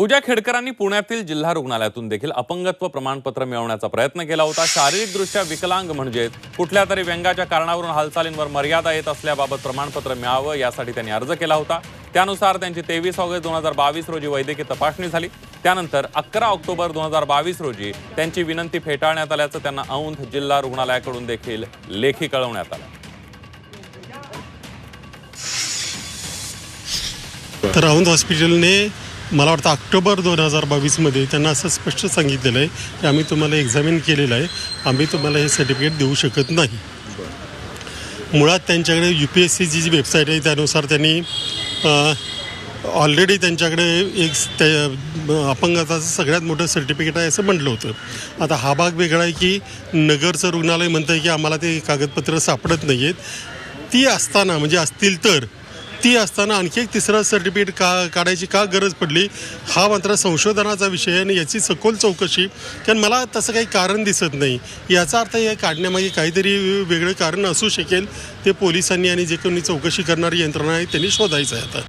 पूजा खेडकरांनी पुण्यातील जिल्हा रुग्णालयातून देखील अपंगत्व प्रमाणपत्र मिळवण्याचा प्रयत्न केला होता. शारीरिकदृष्ट्या विकलांग म्हणजेच कुठल्या तरी व्यंगाच्या कारणावरून हालचालींवर मर्यादा येत असल्याबाबत प्रमाणपत्र मिळावं यासाठी त्यांनी अर्ज केला होता. त्यानुसार त्यांची तेवीस ऑगस्ट दोन हजार बावीस रोजी वैद्यकीय तपासणी झाली. त्यानंतर अकरा ऑक्टोबर दोन हजार बावीस रोजी त्यांची विनंती फेटाळण्यात आल्याचं त्यांना औंध जिल्हा रुग्णालयाकडून देखील लेखी कळवण्यात आलं. तर औंध हॉस्पिटलने मला वाटतं ऑक्टोबर दोन हजार बावीसमध्ये त्यांना असं स्पष्ट सांगितलेलं आहे की आम्ही तुम्हाला एक्झामिन केलेलं आहे. आम्ही तुम्हाला हे सर्टिफिकेट देऊ शकत नाही. मुळात त्यांच्याकडे यू पी एस सीची जी वेबसाईट आहे त्यानुसार त्यांनी ऑलरेडी त्यांच्याकडे एक ते त्या सगळ्यात मोठं सर्टिफिकेट आहे असं म्हटलं होतं. आता हा भाग वेगळा आहे की नगरचं रुग्णालय म्हणतं आहे की आम्हाला ते कागदपत्र सापडत नाही आहेत ती असताना म्हणजे असतील तर ती असताना आणखी एक तिसरा सर्टिफिकेट का काढायची का गरज पडली हा मात्र संशोधनाचा विषय आहे आणि याची सखोल चौकशी कारण मला तसं काही कारण दिसत नाही. याचा अर्थ हे काढण्यामागे काहीतरी वेगळं कारण असू शकेल. ते पोलिसांनी आणि जे कोणी चौकशी करणारी यंत्रणा आहे त्यांनी शोधायचं आहे आता.